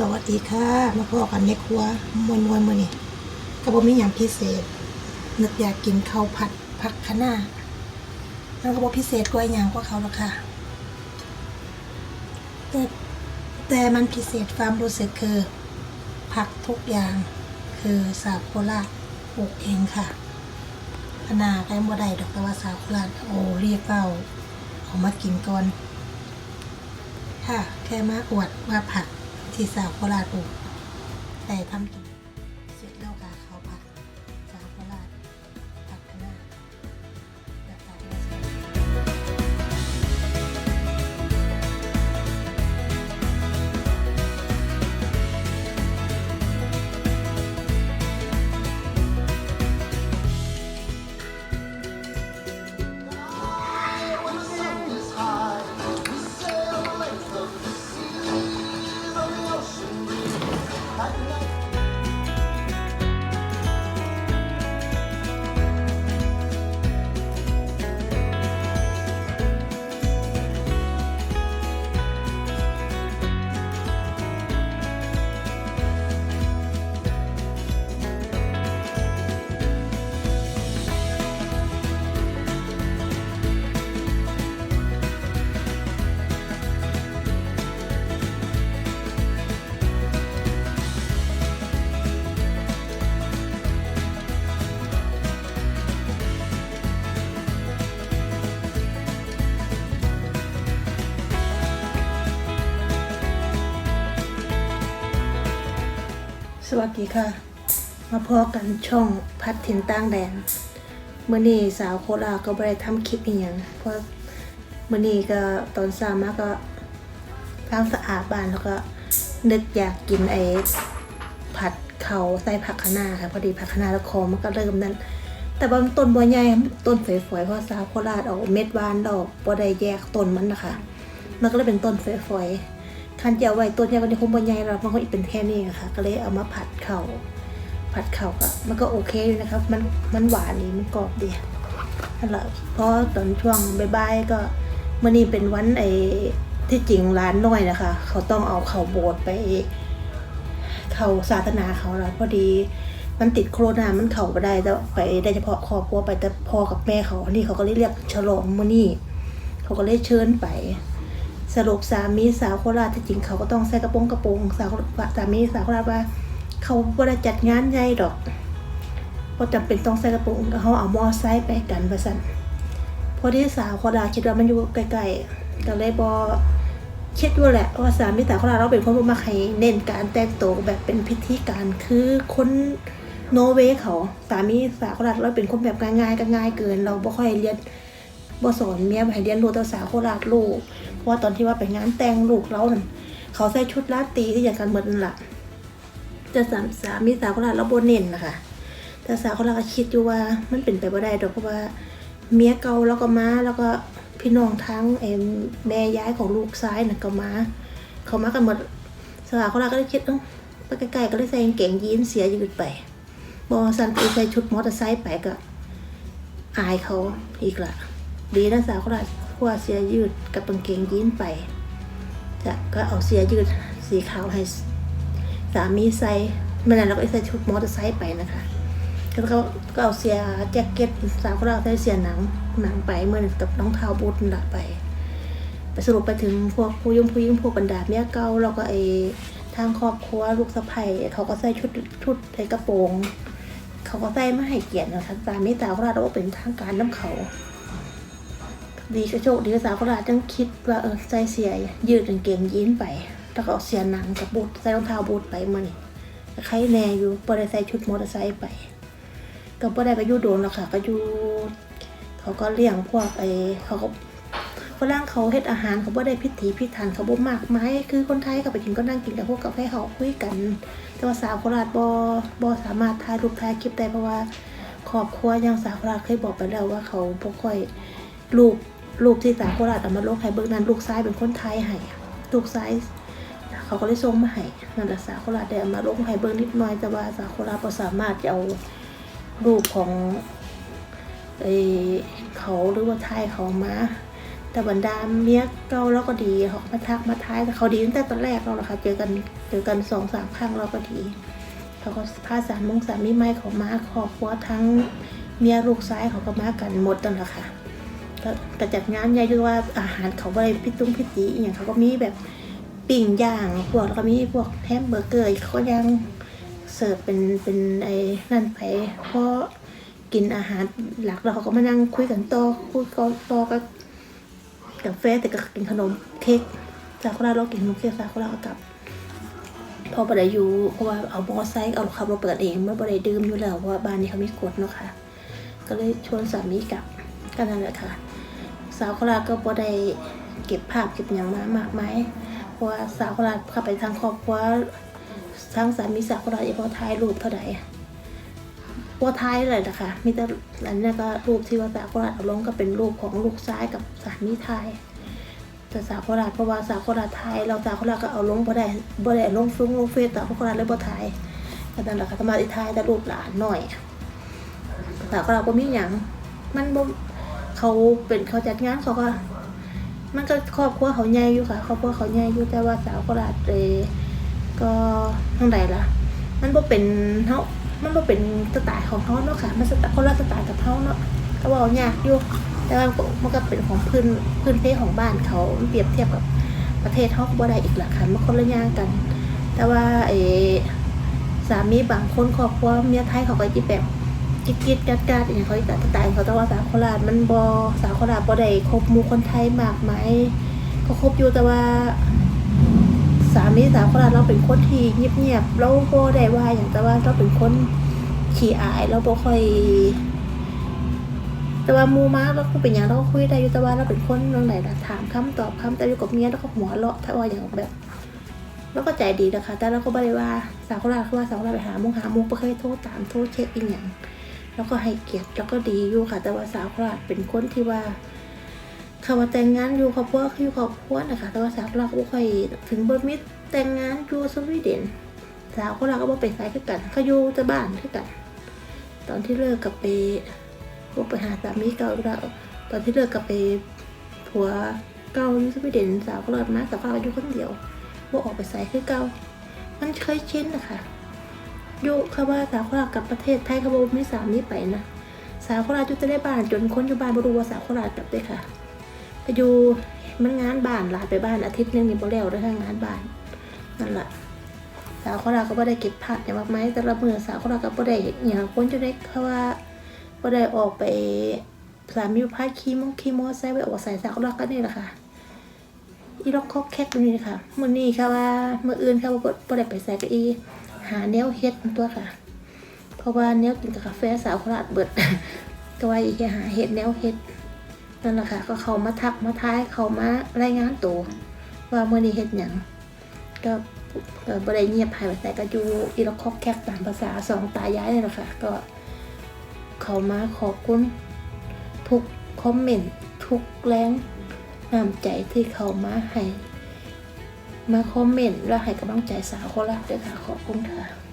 สวัสดีค่ะ มาพ่อกันในครัวมวนมวนมือนี้ก็บ่มีหยังพิเศษนึกอยากกินข้าวผัดผักคะน้ามันก็บ่พิเศษกว่าหยังกว่าเขาหรอค่ะแต่แต่มันพิเศษความรู้สึกคือ ผักทุกอย่างคือสาวโคราชปลูกเองค่ะคนาก็ยังบ่ได้ดอกแต่ว่าสาวโคราชโอ้เรียกเอาเอามากินก่อน ค่ะ แค่มาอวดว่าผัก ที่สาวโคราชปลูกแต่ทำกิน วัสดีค่ะ มาพอกันช่องพัดถิ่นต่างแดนเมื่อนี้สาวโคราก็ได้ทำคลิปอีหยังเพราะเมื่อนี้ก็ตอนเช้ามาก็ล้างสะอาดบ้านแล้วก็นึกอยากกินไอ้ผัดเขาใส่ผักคะน้าค่ะพอดีผักคะน้าแล้วคอมันก็เริ่มนั้น แต่ว่ามันต้นบัวใหญ่ต้นฝอยๆเพราะสาวโคราชเอาเม็ดหวานดอกบ่ได้แยกต้นมันนะคะมันก็เลยเป็นต้นฝอยๆ คันจะเอาไว้ต้นใหญ่กว่านี้คงบนใหญ่เรามันก็อีกเป็นแค่นี้อะคะก็เลยเอามาผัดเข่าผัดเข่าก็มันก็โอเคเลยนะครับ มันมันหวานดีมันกรอบดีนั่นแหละเพราะตอนช่วงบ่ายๆก็มื่อนี้เป็นวันไอ้ที่จริงร้านน้อยนะคะ เขาต้องเอาเข่าโบสถ์ไป เข่าศาสนาเขาแล้วพอดีมันติดโควิดมันเข่าไปได้แต่ไปได้เฉพาะครอบครัวไปแต่พ่อกับแม่เขานนี้เขาก็เลยเรียกฉลองมื่อนี้เขาก็เลยเชิญไป สรุปสามีสาวโคราชที่จริงเขาก็ต้องใส่กระโปรงกระโปรงสาวสามีสาวโคราชว่า เขาบ่ได้จัดงานใหญ่ดอกเพราะจำเป็นต้องใส่กระโปรงเขาเอามอไซค์ไปกันว่าซั่นพอที่สาวโคราชคิดว่ามันอยู่ใกล้ๆก็เลยบ่คิดว่าแหละว่าสามีสาวโคราชเราเป็นคนบ่มักให้เน้นการแต่งตัวแบบเป็นพิธีการคือคนโนเวเขาสามีสาวโคราชเราเป็นคนแบบง่ายๆก็ง่ายเกิน เราบ่ค่อยเรียนบ่สอนเมียให้เรียนรู้แต่สาวโคราชลูก ว่าตอนที่ว่าไปงานแต่งลูกเรานั่นเขาใส่ชุดราตรีที่อย่างกันเหมือนนั่นแหละแต่สามสามีสาวคราชเราโบเน้นนะคะแต่สาวคราชก็คิดอยู่ว่ามันเป็นไปไม่ได้ดอกเพราะว่าเมียเก่าแล้วก็มาแล้วก็พี่น้องทั้งเอ็มแม่ย้ายของลูกซ้ายน่ะก็มาเขามากันหมดสาวคราชก็เลยคิดเอ้าไปไกลๆก็เลยใส่กางเกงยีนเสียยืดไปบอสันไปใส่ชุดมอเตอร์ไซค์ไปก็อายเขาอีกละดีนะสาวคราช เพราะว่าเสื้อยืดกับกางเกงยีนไปจะก็เอาเสื้อยืดสีขาวให้สามีใส่เมื่อนั้นเราก็ใส่ชุดมอเตอร์ไซค์ไปนะคะแล้วก็ก็เอาเสื้อแจ็คเก็ตสาวก็เราใส่เสื้อหนังหนังไปเมื่อนั้นกับรองเท้าบูทนั่นละไปไปสรุปไปถึงพวกผู้ยุ่งผู้ยิ่งพวกบรรดาเมียเก่าแล้วก็ไอ้ทางครอบครัวลูกสะใภ้เขาก็ใส่ชุดชุดใส่กระโปรง เขาก็ใส่มาให้เกียรตินะคะสามีสาวเราก็เป็นทางการน้ำเขา ดีก็โชคดีก็สาวก็อาจจะคิดว่าเออใส่เสียยืดกางเกงยีนไปแล้วก็เอาเสียหนังกับบูทใส่รองเท้าบูทไปมานี่ใครแน่อยู่บ่ได้ใส่ชุดมอเตอร์ไซค์ไป ก็บ่ได้ไปยู่โดนหรอกค่ะ ก็อยู่เขาก็เลี้ยงพวกไอ้เขาก็ฝรั่งเขาเฮ็ดอาหารเขาบ่ได้พิถีพิถันเขาบ่มากไม้คือคนไทยก็ไปกินก็นั่งกินกับพวกกาแฟเขาคุยกัน แต่ว่าสาวโคราชบ่บ่สามารถถ่ายรูปถ่ายคลิปได้เพราะว่าครอบครัวอยังสาวโคราชเคยบอกไปแล้วว่าเขาบ่ค่อยลูก ลูกที่สาวโคราชเอามาลกให้เบิ่งนั้นลูกซ้ายเป็นคนไทยให้ลูกซ้ายเขาก็เลยส่งมาให้นั่นแหละสาวโคราชได้เอามาลงให้เบิ่งนิดหน่อยแต่ว่าสาวโคราชบ่สามารถจะเอารูปของไอเขาหรือว่าไทยเขามาแต่บรรดาเมียเก่าเราก็ดีเขาก็มาทักมาท้ายแต่เขาดีตั้งแต่ตอนแรกเราแหละค่ะเจอกันเจอกันสองสามครั้งเราก็ดีเขาก็พาสามมงสามีไม่เขามาครอบครัวทั้งเมียลูกซ้ายเขาก็มากันหมดนั่นแหละค่ะ ก็แต่จัดงานใหญ่ด้วยว่าอาหารเขาบริพิตุ้งพิตีอหย่างเขาก็มีแบบปิ้งย่างพวกแล้วก็มีพวกแฮมเบอร์เกอร์เขาก็ยังเสิร์ฟเป็นเป็นไอ้นั่นไปเพราะกินอาหารหลักแล้วเขาก็มานั่งคุยกันต่อคุยกันต่อก็กาแฟแต่ก็กินขนมเค้กซากุระเรากินขนมเค้กซากุระก็กลับพอไปได้อยู่เพราะว่าเอามอไซค์เอาขับรถเปิดเองไม่ไปได้ดื่มอยู่แล้วเพราะว่าบ้านนี้เขาไมีกฎเนาะค่ะ ก็เลยชวนสามีกลับก็นั่นแหละค่ะ สาวโคราชก็บ่ได้เก็บภาพเก็บอย่างมามากมายเพราะว่าสาวโคราชเข้าไปทางครอบครัวทางสามีสาวโคราชอย่าพอถ่ายรูปเท่าใดบ่ถ่ายเลยนะคะมีแต่อันนี้ก็รูปที่ว่าสาวโคราชเอาลงก็เป็นรูปของลูกชายกับสามีถ่ายแต่สาวโคราชเพราะว่าสาวโคราชถ่ายเราสาวโคราชก็เอาลงบ่ได้บ่ได้ลงฟุ้งลงเฟซสาวโคราชเลยบ่ถ่ายก็นั่นแหละค่ะก็มาที่ถ่ายแต่รูปหลานหน่อยสาวโคราชบ่มีหยังมันบ่ เขาเป็นเขาจัดงานเขาก็มันก็ครอบครัวเขาใหญ่อยู่ค่ะครอบครัวเขาใหญ่อยู่แต่ว่าสาวโคราชเลยก็ทางใดล่ะ มันบ่เป็นเฮามันบ่เป็นสไตล์ของเขาเนาะค่ะ มันสไตล์คนละสไตล์กับเฮาเนาะก็เว้ายากอยู่แต่ว่ามันก็เป็นของพื้นพื้นเพของบ้านเขาเปรียบเทียบกับประเทศฮาก็บ่ได้อีกละค่ะมันคนละอย่างกัน แต่ว่าไอ้สามีบางคนครอบครัวเมียไทยเขาก็จิแบบ กิดกิดกัดกัดอย่างเขาอีกแต่ตายเขาแต่ว่าสาวโคราชมันบอสาวโคราชบอได้ครบมูคนไทยมากไหมก็ครบอยู่แต่ว่า สามีสาวโคราชเราเป็นคนที่เงียบเงียบเราบอได้ว่าอย่างแต่ว่าเราเป็นคนขี้อายเราบอค่อย แต่ว่ามูมาเราก็เป็นอย่างเราก็คุยได้อยู่แต่ว่าเราเป็นคนเรื่องไหนละถามคำตอบคำแต่อยู่กับเมียแล้วก็หัวเราะถ้าว่าอย่างแบบแล้วก็ใจดีนะคะ แต่เราก็ไม่ได้ว่าสาวโคราชคือว่าสาวโคราชไปหามุงหามุงไม่เคยโทรตามโทรเช็คอีกอย่าง แล้วก็ให้เกียรติแล้วก็ดีอยู่ค่ะ แต่ว่าสาวโคราชเป็นคนที่ว่าเขาว่าแต่งงานอยู่ครอบครัวอยู่ครอบครัวนะคะแต่ว่าสาวโคราชก็บ่ค่อยถึงเบิร์มิตรแต่งงานอยู่สวีเดนสาวโคราชก็บ่ไปไสคือกันเขาอยู่แต่บ้านคือกัน ตอนที่เลิกกับไปบ่ไปหาสามีเก่าแล้วตอนที่เลิกกับไปผัวเก่าอยู่สวีเดนสาวโคราชมาสาวโคราชอยู่คนเดียวบ่ออกไปไสคือเก่ามันเคยชินนะคะ ยู่เขาว่าสาวโคราชกับประเทศไทยเขาบอกไม่สามนี้ไปนะสาวโคราชจุดจะได้บ้านจนคนอยู่บ้านบรูวาสาวโคราชกลับได้ค่ะไปอยู่มันงานบ้านลาไปบ้านอาทิตย์นึงนี่บ่แล้วได้ทางงานบ้านนั่นแหละสาวโคราชก็บ่ได้เก็บผักอย่างมากมายแต่ละมือสาวโคราชก็บ่ได้อย่างคนจะได้เขาว่าบ่ได้ออกไปสามีพาขี่มงขี่มอไซค์ไปออกใส่สาวโคราชก็นี่แหละค่ะอีล็อกคอกแคกนี่ค่ะมื้อนี้ค่ะว่ามื้ออื่นค่ะบ่บ่ได้ไปใส่ก็อีาแนวเฮ็ดตัวค่ะ เพราะว่าแนวกินกับกาแฟสาวโคราชเบิดก็ว่าอีกหาเฮ็ดแนวเฮ็ดนั่นแหละค่ะ ก็เขามาทักมาทายเขามารายงานตัวว่าเมื่อนี้เฮ็ดหยังก็ก็บ่ได้เงียบหายไปแต่ก็อยู่อีล็อกคอกแคกตามภาษาสองตายายนี่แหละค่ะ ก็เขามาขอบคุณทุกคอมเมนต์ทุกแรงน้ำใจที่เขามาให้ มาคอมเมนต์แล้วให้กำลังใจสาวโคราชด้วยค่ะขอบคุณค่ะ